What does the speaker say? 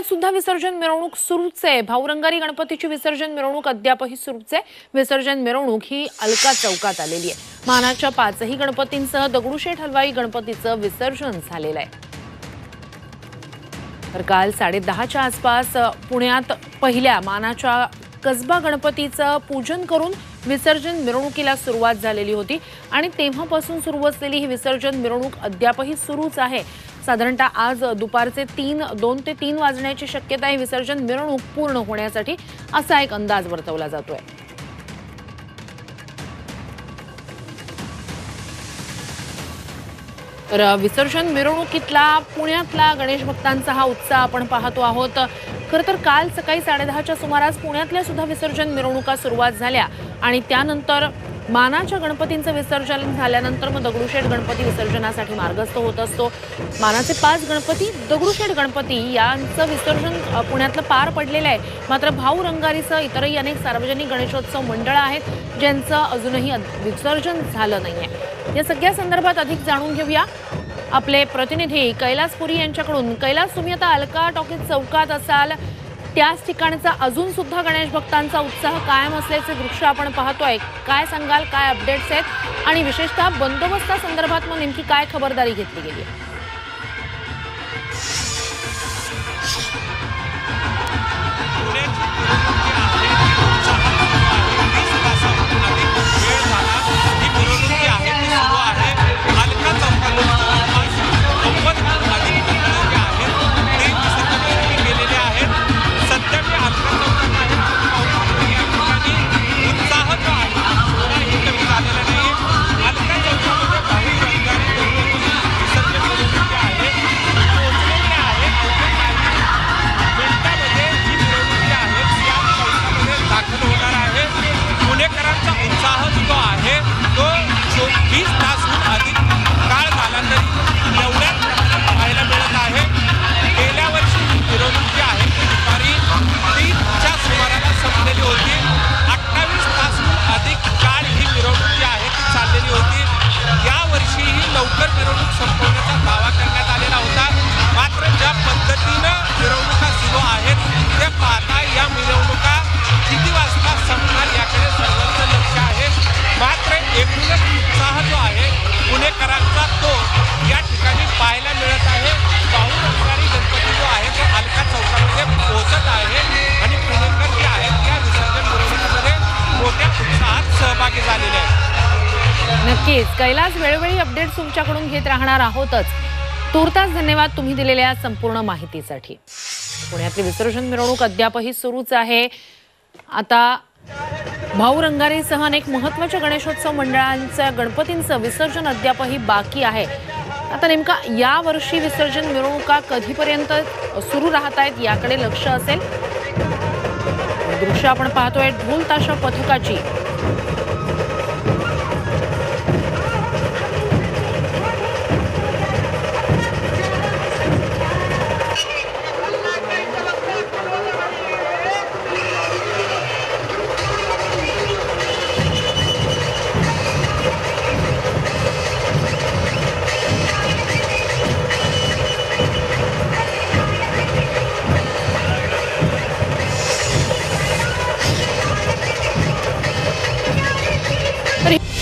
पुण्यात सुद्धा विसर्जन मिरवणूक सुरूच आहे. भाऊरंगारी गणपतीची विसर्जन मिरवणूक अद्यापही सुरूच आहे. विसर्जन मिरवणूक ही अलका चौकात आलेली आहे. मानाच्या पाचही गणपतींसह दगडूशेठ हलवाई गणपतीचं विसर्जन झालेलं आहे. तर काल साडेदहाच्या आसपास पुण्यात पहिल्या मानाच्या कसबा गणपतीचं पूजन करून विसर्जन मिरवणुकीला सुरुवात झालेली होती आणि तेव्हापासून सुरू असलेली ही विसर्जन मिरवणूक अद्यापही सुरूच आहे. साधारणतः आज दुपारचे तीन दोन ते तीन वाजण्याची शक्यता आहे. विसर्जन मिरवणूक पूर्ण होण्यासाठी असा एक अंदाज वर्तवला जातोय. तर विसर्जन मिरवणुकीतला पुण्यातला गणेश भक्तांचा हा उत्साह आपण पाहतो आहोत. खरं तर काल सकाळी साडेदहाच्या सुमारास पुण्यातल्या सुद्धा विसर्जन मिरवणुका सुरुवात झाल्या. आणि त्यानंतर मानाच्या गणपतींचं विसर्जन झाल्यानंतर मग दगडूशेठ गणपती विसर्जनासाठी मार्गस्थ होत असतो. मानाचे पाच गणपती दगडूशेठ गणपती यांचं विसर्जन पुण्यातलं पार पडलेलं आहे. मात्र भाऊ रंगारीसह इतरही अनेक सार्वजनिक गणेशोत्सव मंडळं आहेत ज्यांचं अजूनही विसर्जन झालं नाहीये. या सगळ्या संदर्भात अधिक जाणून घेऊया. आपले प्रतिनिधी कैलासपुरी यांच्याकडून. कैलास तुम्ही आता अलका टॉकीज चौकात असाल. त्याच ठिकाणचा अजून सुद्धा गणेश भक्तांचा उत्साह कायम असल्याचे दृश्य आपण पाहतोय काय सांगाल काय अपडेट्स आहेत आणि विशेषतः बंदोबस्तासंदर्भात मग नेमकी काय खबरदारी घेतली गेली आहे? He's not. सहभागी झालेले आहेत नक्कीच. कैलास वेळोवेळी अपडेट्स तुमच्याकडून घेत राहणार आहोतच. तूर्तास धन्यवाद तुम्ही दिलेल्या संपूर्ण माहितीसाठी. पुण्यातली विसर्जन मिरवणूक अद्यापही सुरूच आहे. आता भाऊ रंगारीसह अनेक महत्त्वाच्या गणेशोत्सव मंडळांच्या गणपतींचं विसर्जन अद्यापही बाकी आहे. आता नेमका या वर्षी विसर्जन मिरवणुका कधीपर्यंत सुरू राहत आहेत याकडे लक्ष असेल. दृश्य आपण पाहतोय ढोल ताशा पथकाची. But